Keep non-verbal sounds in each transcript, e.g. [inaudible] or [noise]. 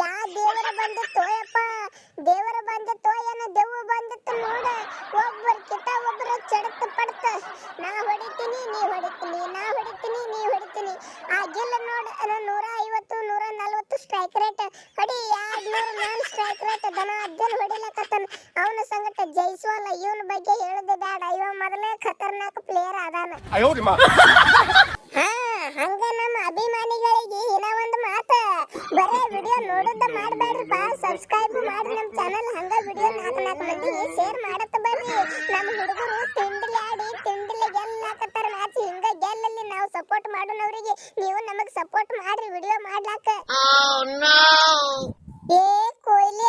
ಯಾ ದೇವರ ಬಂದ ತೋಯಪ್ಪ ದೇವರ ಬಂದ ತೋಯನ ದೆವ್ವ ಬಂದಿತ್ತು ನೋಡ. ಒಬ್ಬರ ಕಿತ ಒಬ್ಬರ ಚಡತ ಪಡ್ತ. ನಾ ಹೊಡಿತೀನಿ, ನೀ ಹೊಡಿತೀನಿ, ನಾ ಹೊಡಿತೀನಿ, ನೀ ಹೊಡಿತೀನಿ. ಆ ಗೆಲ್ಲ ನೋಡ ನೂರ ಐವತ್ತು, ನೂರ ನಲ್ವತ್ತು ಸ್ಟ್ರೈಕ್ ರೇಟ್ ಹೊಡಿ ಎರಡು ನೂರು ನಾನ್ ಸ್ಟ್ರೈಕ್ ರೇಟ್ ದನ ಅಜ್ಜನ್ ಹೊಡಿಲಕತ್ತಾನ. ಅವನ ಸಂಗಟ ಜೈಸುವಲ್ಲ ಇವನ ಬಗ್ಗೆ ಹೇಳೋದು ಬೇಡ ಇವ ಮೊದಲೇ ಖತರ್ನಾಕ್ ಪ್ಲೇಯರ್ ಅದಾನ. ವಿಡಿಯೋ ನೋಡೋದ ಮಾಡಬೇಡ್ರಿಪ್ಪ ಸಬ್ಸ್ಕ್ರೈಬ್ ಮಾಡಿ ನಮ್ಮ ಚಾನಲ್ ಹಂಗ ವಿಡಿಯೋ ನಾಲ್ಕು ನಾಲ್ಕು ಮಂದಿಗೆ ಶೇರ್ ಮಾಡತ್ತ ಬರ್ರಿ ನಮ್ಮ ಹುಡುಗರು ತಿಂಡಿಲಿ ಆಡಿ ತಿಂಡಿಲಿ ಗೆಲ್ಲಾಕತ್ತಾರ ಮ್ಯಾಚ್ ಹಿಂಗ ಗೆಲ್ಲಲ್ಲಿ ನಾವು ಸಪೋರ್ಟ್ ಮಾಡೋನವ್ರಿಗೆ ನೀವು ನಮಗೆ ಸಪೋರ್ಟ್ ಮಾಡ್ರಿ ವಿಡಿಯೋ ಮಾಡ್ಲಾಕ. ಏ ಕೊಹ್ಲಿ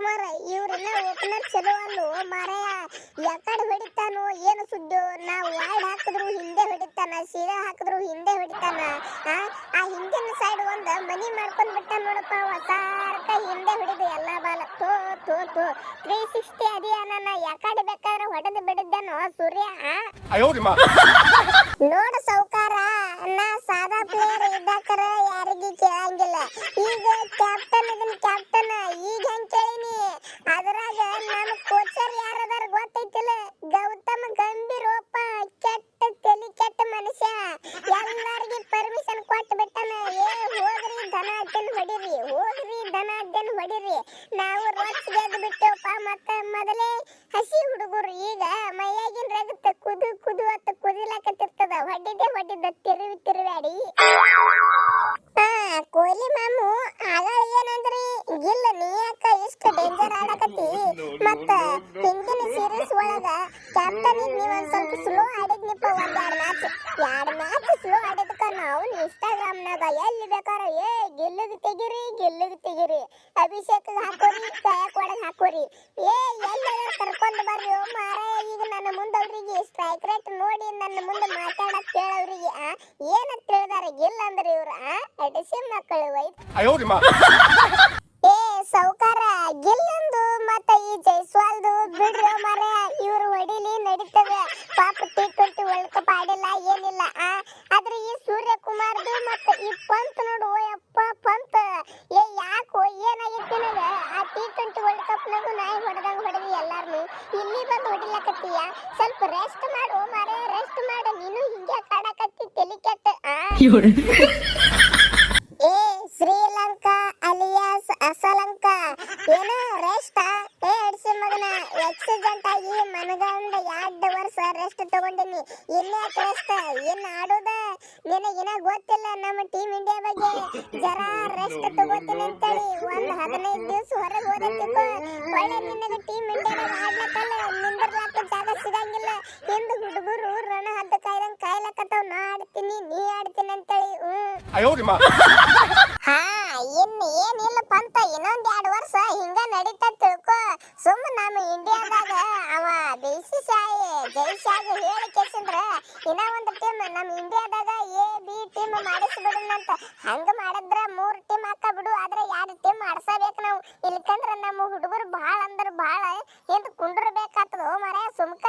ಕುಮಾರ ಇವ್ರೆಲ್ಲ ಓಪನರ್ ಚಲೋ ಅಲ್ಲೋ ಮಾರಾಯ? ಯಾಕಡೆ ಹೊಡಿತಾನೋ? ಏನು ಸುದ್ದು? ನಾ ವೈಡ್ ಹಾಕಿದ್ರು ಹಿಂದೆ ಹೊಡಿತಾನ ಸೀದಾ ಹಾಕಿದ್ರು ಹಿಂದೆ ಹೊಡಿತಾನ? ಆ ಹಿಂದಿನ ಸೈಡ್ ಒಂದ ಮನಿ ಮಾಡ್ಕೊಂಡ್ ಬಿಟ್ಟ ನೋಡಪ್ಪ ಹೊಸಾರ್ಕ ಹಿಂದೆ ಹೊಡಿದು ಎಲ್ಲ ಬಾಲ. ತೋ ತೋ ತೋ ತ್ರೀ ಸಿಕ್ಸ್ಟಿ ಅದೇ ನನ್ನ ಯಾಕಡೆ ಬೇಕಾದ್ರೆ ಹೊಡೆದು ಬಿಡಿದ್ದಾನೋ ಸೂರ್ಯ? ನೋಡ ಸೌಕಾರ ನಾ ಸಾದಾ ಪ್ಲೇಯರ್ ಇದ್ದಾಕರ ಯಾರಿಗೂ ಕೇಳಂಗಿಲ್ಲ. ಈಗ ಕ್ಯಾಪ್ ಮೊದಲೇ ಹಸಿ ಹುಡುಗರು ಈಗ ಮೈಯಾಗಿನ ರಗತ್ತ ಕುದು ಕುದು ಅತ್ತ ಕುದಿಲಾಕತ್ತಿರ್ತದ. ಹೊಡಿದೆ ಹೊಡಿದ ತಿರುವಿ ತಿರುವಾಡಿ ಹಾ ಕೊಹ್ಲಿ ಮಾಮು ಆಗಳ ಏನಂದ್ರಿ ಗಿಲ್ಲ ನೀ ಯಾಕ ಇಷ್ಟ ಡೇಂಜರ್ ಆಡಕತ್ತಿ ಮತ್ತ ಹಿಂದಿನ ಸೀರೀಸ್ ಒಳಗ ಕ್ಯಾಪ್ಟನ್ ಇದ್ ನೀವು ಒಂದ್ ಸ್ವಲ್ಪ ಸ್ಲೋ ಆಡಿದ್ನಿಪ್ಪ ಒಂದ್ ಎರಡ್ ಮ್ಯಾಚ್ ಎರಡ್ ಮ್ಯಾಚ್ ಸ್ಲೋ ಆಡಿದ್ಕ ನಾವು ಇನ್ಸ್ಟಾಗ್ರಾಮ್ ನಾಗ ಎಲ್ಲಿ ಬೇಕಾರ ಏ ಗೆಲ್ಲದ ತೆಗಿರಿ ಗೆಲ್ಲದ ತೆಗಿರಿ. ಅಭಿಷೇಕ್ ಹಾಕೋರಿ ಸ್ಟ್ರೈಕ್ ಒಳಗ್ ಹಾಕೋರಿ. ಏ ಎಲ್ಲ ಕರ್ಕೊಂಡ್ ಬರ್ರಿ ಮಾರಾಯ ಈಗ ನನ್ನ ಮುಂದ ಅವ್ರಿಗೆ ಸ್ಟ್ರೈಕ್ ರೇಟ್ ನೋಡಿ ನನ್ನ ಮುಂದೆ ಮಾತಾಡಕ್ ಕೇಳವ್ರಿಗೆ ಆ ಏನಂತ ತಿಳಿದಾರ ಗೆಲ್ಲ ಅಂದ್ರೆ ಇವ್ರ ಆ ಅಡಿಸಿ ಮಕ್ಕಳು ವೈ ಏ ಸೌಕಾರ ಗೆಲ್ಲಂದು ಈ ಜೈಸ್ವಾಲ್ದು ಬಿಡ್ರಿ ಮರ ಇವ್ರು ಹೊಡಿಲಿ ನಡೀತದೆ ಪಾಪ ಟಿ ಟ್ವೆಂಟಿ ವರ್ಲ್ಡ್ ಕಪ್ ಆಡಿಲ್ಲ ಏನಿಲ್ಲ ಆದ್ರೆ ಈ ಸೂರ್ಯಕುಮಾರ್ದು ಮತ್ತ ಈ ಪಂತ್ ನೋಡು ಯಪ್ಪ ಪಂತ್. ಏ ಯಾಕೋ ಏನಾಗಿತ್ತು ನನಗೆ? ಆ ಟಿ ಟ್ವೆಂಟಿ ವರ್ಲ್ಡ್ ಕಪ್ ನಾಗು ನಾಯಿ ಹೊಡೆದಂಗ ಹೊಡೆದಿ ಎಲ್ಲಾರ್ನು. ಇಲ್ಲಿ ಬಂದು ಹೊಡಿಲಕತ್ತೀಯ? ಸ್ವಲ್ಪ ರೆಸ್ಟ್ ಮಾಡು ಮಾರೇ ರೆಸ್ಟ್ ಮಾಡು. ನೀನು ಹಿಂಗೆ ಕಾಡಕತ್ತಿ ತಲಿ ಕೆಟ್ಟ ಆ? [laughs] ಏ ಶ್ರೀಲಂಕಾ ಅಲಿಯಾಸ್ ಅಸಲಂಕಾ. ಏನ ರೆಸ್ಟ್ ಎಕ್ಸಿಡೆಂಟ್ ಆಗಿ ಮನಗಂಡ ಎರಡು ವರ್ಷ ರೆಸ್ಟ್ ತಗೊಂಡಿನಿ. ಇನ್ನೇ ರೆಸ್ಟ್ ಏನು ಆಡೋದ? ನಿನಗಿನ ಗೊತ್ತಿಲ್ಲ ನಮ್ಮ ಟೀಮ್ ಇಂಡಿಯಾ ಬಗ್ಗೆ. ಜರಾ ರೆಸ್ಟ್ ತಗೋತೀನಿ ಅಂತೇಳಿ. ಒಂದು ಹದಿನೈದು ದಿವಸ ಹೊರಗೆ ಹೋದಕ್ಕಿತ್ತು ಒಳ್ಳೆ ನಿನಗೆ ಟೀಮ್ ಇಂಡಿಯಾದಾಗ ಆಡ್ಲಕ್ಕಲ್ಲ ನಿಂದಿರ್ಲಾಕ ಜಾಗ ಸಿಗಂಗಿಲ್ಲ. ಹಿಂದ ಹುಡುಗರು ರಣ ಹದ್ದ ಕೈರಂ ಕಾಯ್ಲಕ್ಕತ್ತಾವ ನಾ ಆಡ್ತೀನಿ ನೀ ಆಡ್ತೀನಿ ಅಂತೇಳಿ. ಹ್ಞೂ ಹಾ ಇನ್ನು ಏನು ಇನ್ನೊಂದ್ ಎರಡ್ ವರ್ಷ ಹಿಂಗ ನಡೀತಾ ತಿಳ್ಕೊ. ಸುಮ್ಮ ನಮ್ಮ ಇಂಡಿಯಾದಾಗ ಅವ ಬಿಸಿಸಾಯಿ ಜೈಶಾಗ ಹೇಳಿ ಕೇಸಂದ್ರ ಇನ್ನ ಒಂದು ಟೀಮ್ ನಮ್ಮ ಇಂಡಿಯಾದಾಗ ಎ ಬಿ ಟೀಮ್ ಮಾಡಿಸ್ಬಿಡೋಣಂತ ಹಂಗ ಮಾಡಿದ್ರ ಮೂರ್ ಟೀಮ್ ಹಾಕ ಬಿಡು ಆದ್ರೆ ಎರಡ್ ಟೀಮ್ ಆಡ್ಸಬೇಕು ನಾವು. ಇಲ್ಕಂದ್ರ ನಮ್ಮ ಹುಡುಗರು ಭಾಳ ಅಂದ್ರ ಭಾಳ ಹಿಂದ್ ಕುಂಡ್ರಬೇಕಾಗ್ತದ ಮರ ಸುಮ್ಕ.